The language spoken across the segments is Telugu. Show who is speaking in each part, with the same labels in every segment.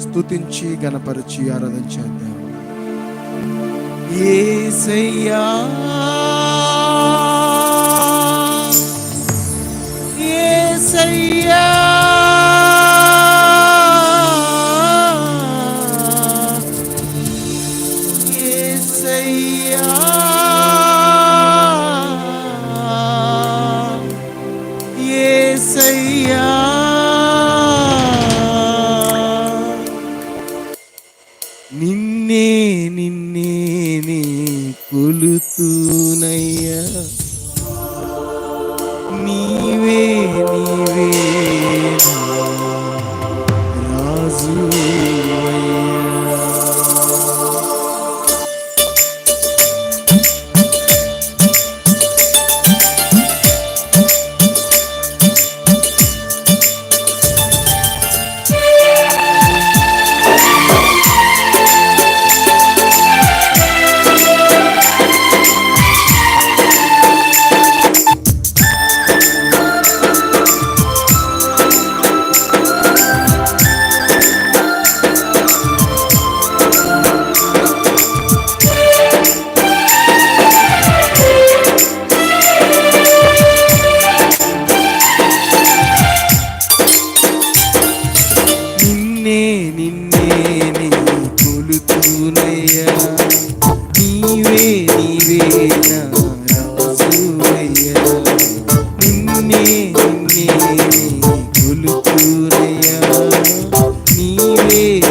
Speaker 1: స్థుతించి గణపరిచి ఆరాధించండి చేద్దాం. ఏసయ్యా ఏసయ్యా.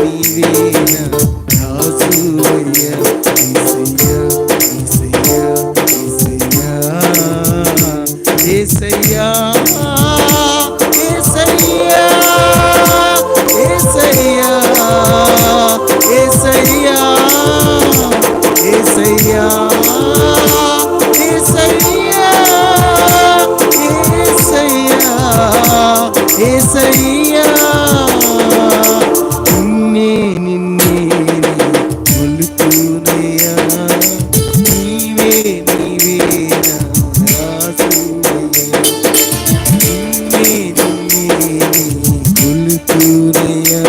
Speaker 1: நீ তুলিয়া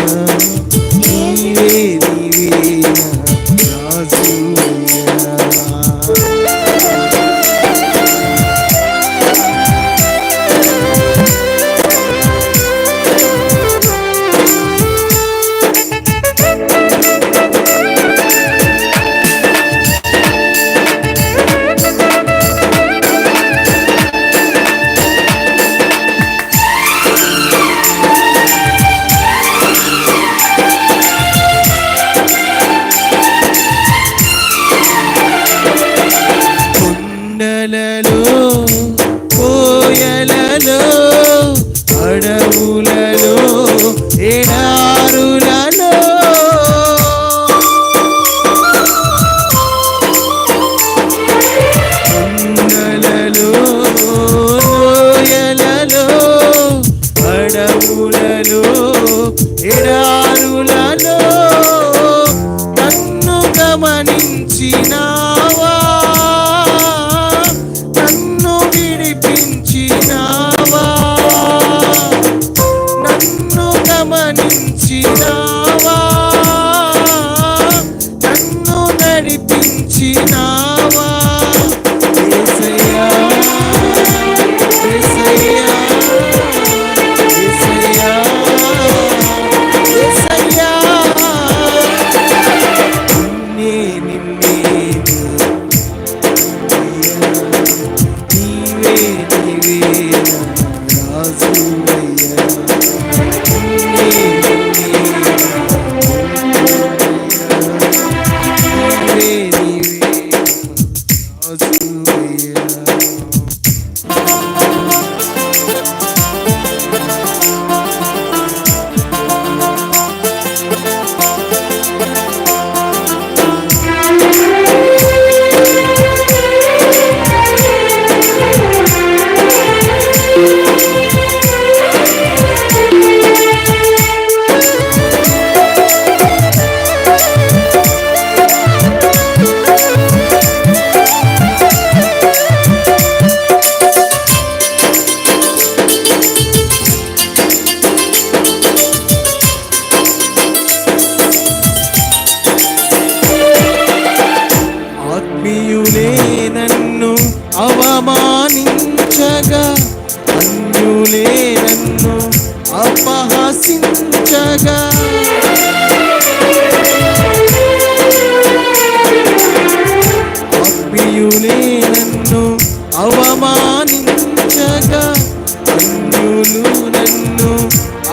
Speaker 1: Tina. అన్యులే నన్ను అవమానించగా అన్యులు నన్ను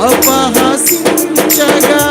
Speaker 1: అపహసించగా.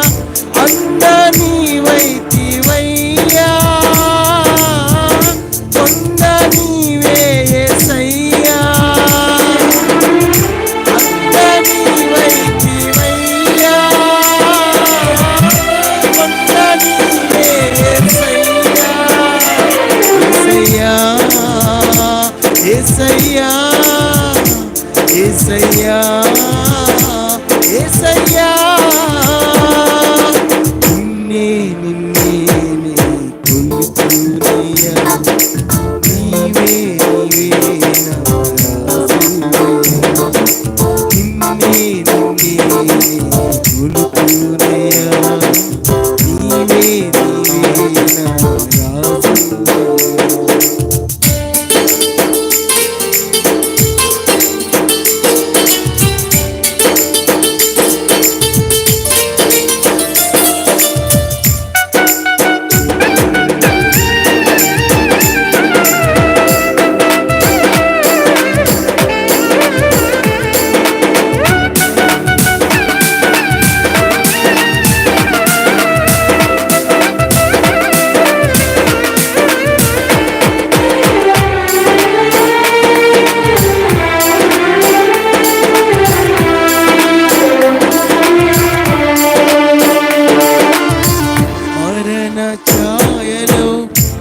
Speaker 1: ఛాయలో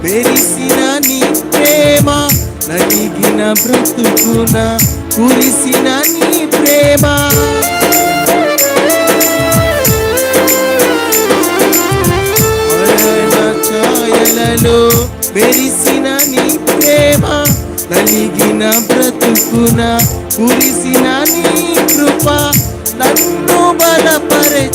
Speaker 1: పెరిసిన నీ ప్రేమ నలిగిన బ్రతుకున కురిసిన నీ ప్రేమ. ఛాయలలో పెరిసిన నీ ప్రేమ నలిగిన బ్రతుకున కురిసిన నీ కృప నన్ను బలపరచెనయ్యా.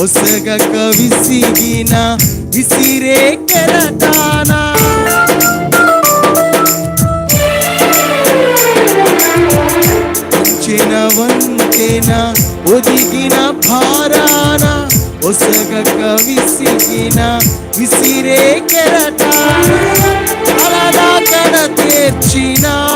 Speaker 1: ఒసగక విసిగిన విసిరే కెరటాన? వంచిన వంతేన ఒదిగిన భారాన ఒసగక విసిగిన విసిరే కెరటాన? అలదా కడ తీర్చినావా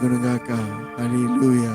Speaker 1: కలుగునుగాక. అలీ లూయా